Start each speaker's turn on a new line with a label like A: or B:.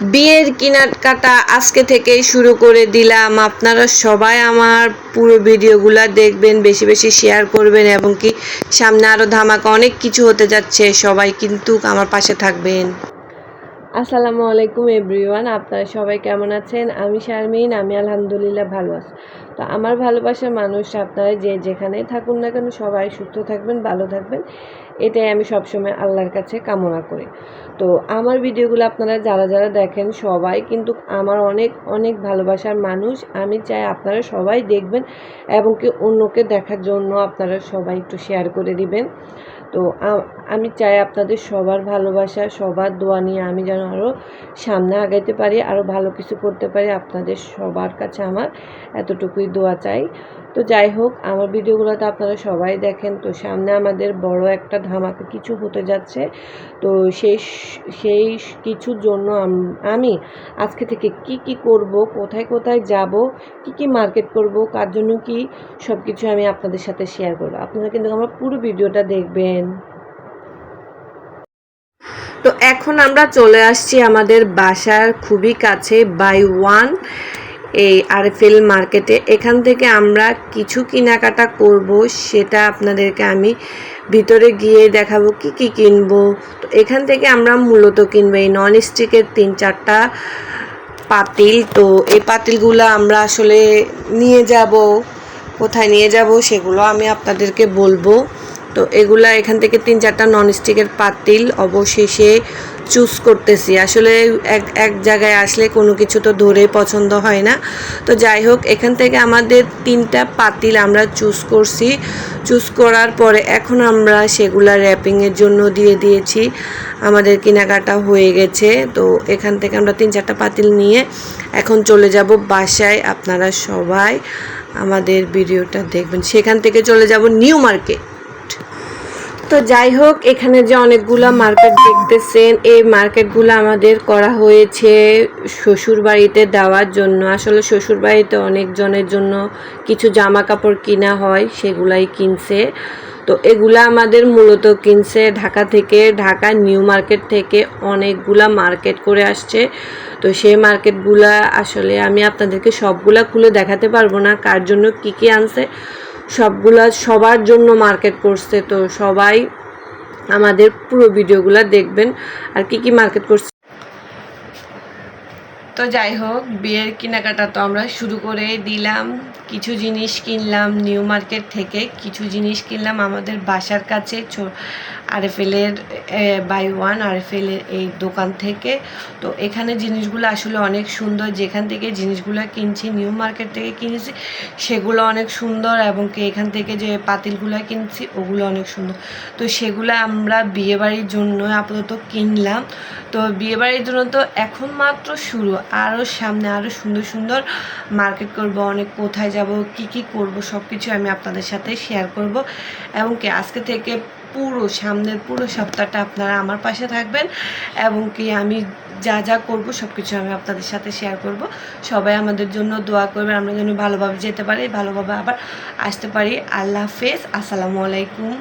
A: বিয়ের কেনাকাটা আজকে থেকেই শুরু করে দিলাম। আপনারা সবাই আমার পুরো ভিডিওগুলো দেখবেন, বেশি বেশি শেয়ার করবেন এবং কি সামনে আরও ধামাকা অনেক কিছু হতে যাচ্ছে। সবাই কিন্তু আমার পাশে থাকবেন। আসসালামু আলাইকুম এভরিওয়ান, আপনারা সবাই কেমন আছেন? আমি শারমিন, আমি আলহামদুলিল্লাহ ভালো আছি। তো আমার ভালোবাসার মানুষ আপনারা যে যেখানেই থাকুন না কেন, সবাই সুস্থ থাকবেন, ভালো থাকবেন। এটাই আমি সবসময় আল্লাহর কাছে কামনা করি। তো আমার ভিডিওগুলো আপনারা যারা যারা দেখেন, সবাই কিন্তু আমার অনেক অনেক ভালোবাসার মানুষ। আমি চাই আপনারা সবাই দেখবেন এবং কি অন্যকে দেখার জন্য আপনারা সবাই একটু শেয়ার করে দিবেন। তো আমি চাই আপনাদের সবার ভালোবাসা, সবার দোয়া নিয়ে আমি যেন আরও সামনে আগাইতে পারি আরও ভালো কিছু করতে পারি। আপনাদের সবার কাছে আমার এতটুকুই দোয়া চাই। তো যাই হোক, আমার ভিডিওগুলোতে আপনারা সবাই দেখেন, তো সামনে আমাদের বড় একটা ধামাকা কিছু হতে যাচ্ছে। তো সেই সেই কিছুর জন্য আমি আজকে থেকে কি কি করব, কোথায় কোথায় যাব, কি কি মার্কেট করব, কার জন্য কি সব কিছু আমি আপনাদের সাথে শেয়ার করব। আপনারা কিন্তু আমার পুরো ভিডিওটা দেখবেন। তো এখন আমরা চলে আসছি আমাদের বাসার খুবই কাছে বাই ওয়ান এই আরএফএল মার্কেটে। এখান থেকে আমরা কিছু কেনাকাটা করব, সেটা আপনাদেরকে আমি ভিতরে গিয়ে দেখাবো কি কি কিনবো। তো এখান থেকে আমরা মূলত কিনবো এই নন স্টিকের তিন চারটা পাতিল। তো এই পাতিলগুলো আমরা আসলে নিয়ে যাব, কোথায় নিয়ে যাব সেগুলো আমি আপনাদেরকে বলব। তো এগুলা এখান থেকে তিন চারটা ননস্টিকের পাতিল অবশেষে চুজ করতেছি। আসলে এক এক জায়গায় আসলে কোনো কিছু তো ধরে পছন্দ হয় না। তো যাই হোক, এখান থেকে আমাদের তিনটা পাতিল আমরা চুজ করছি। চুজ করার পরে এখন আমরা সেগুলা র্যাপিংয়ের জন্য দিয়ে দিয়েছি। আমাদের কেনাকাটা হয়ে গেছে। তো এখান থেকে আমরা তিন চারটা পাতিল নিয়ে এখন চলে যাব বাসায়। আপনারা সবাই আমাদের ভিডিওটা দেখবেন। সেখান থেকে চলে যাব নিউ মার্কেট। তো যাই হোক, এখানে যে অনেকগুলো মার্কেট দেখতেছেন, এই মার্কেটগুলো আমাদের করা হয়েছে শ্বশুর বাড়িতে দেওয়ার জন্য। আসলে শ্বশুর বাড়িতে অনেকজনের জন্য কিছু জামা কাপড় কিনা হয়, সেগুলাই কিনছে। তো এগুলা আমাদের মূলত কিনছে ঢাকা থেকে, ঢাকা নিউ মার্কেট থেকে অনেকগুলা মার্কেট করে আসছে। তো সেই মার্কেটগুলা আসলে আমি আপনাদেরকে সবগুলা খুলে দেখাতে পারব না, কার জন্য কি কি আনছে। সবগুলা সবার জন্য মার্কেট করছে তো সবাই আমাদের পুরো ভিডিওগুলো দেখবেন আর কি কি মার্কেট করছে তো যাই হোক, বিয়ের কেনাকাটা তো আমরা শুরু করে দিলাম। কিছু জিনিস কিনলাম নিউ মার্কেট থেকে, কিছু জিনিস কিনলাম আমাদের বাসার কাছে আরএফএলের বাই ওয়ান আরএফএলের এই দোকান থেকে। তো এখানে জিনিসগুলো আসলে অনেক সুন্দর, যেখান থেকে জিনিসগুলো কিনছি, নিউ মার্কেট থেকে কিনেছি, সেগুলো অনেক সুন্দর এবং কি এখান থেকে যে পাতিলগুলো কিনছি, ওগুলো অনেক সুন্দর। তো সেগুলো আমরা বিয়েবাড়ির জন্য আপাতত কিনলাম। তো বিয়েবাড়ির জন্য তো এখন মাত্র শুরু। আরও সামনে আরও সুন্দর সুন্দর মার্কেট করব, অনেক কোথায় যাব, কি কি করব সব কিছু আমি আপনাদের সাথে শেয়ার করব। এবং কি আজকে থেকে পুরো সামনের পুরো সপ্তাহটা আপনারা আমার পাশে থাকবেন এবং কি আমি যা যা করব সব কিছু আমি আপনাদের সাথে শেয়ার করব। সবাই আমাদের জন্য দোয়া করবেন, আমরা যেন ভালোভাবে যেতে পারি, ভালোভাবে আবার আসতে পারি। আল্লাহ হাফেজ, আসসালামু আলাইকুম।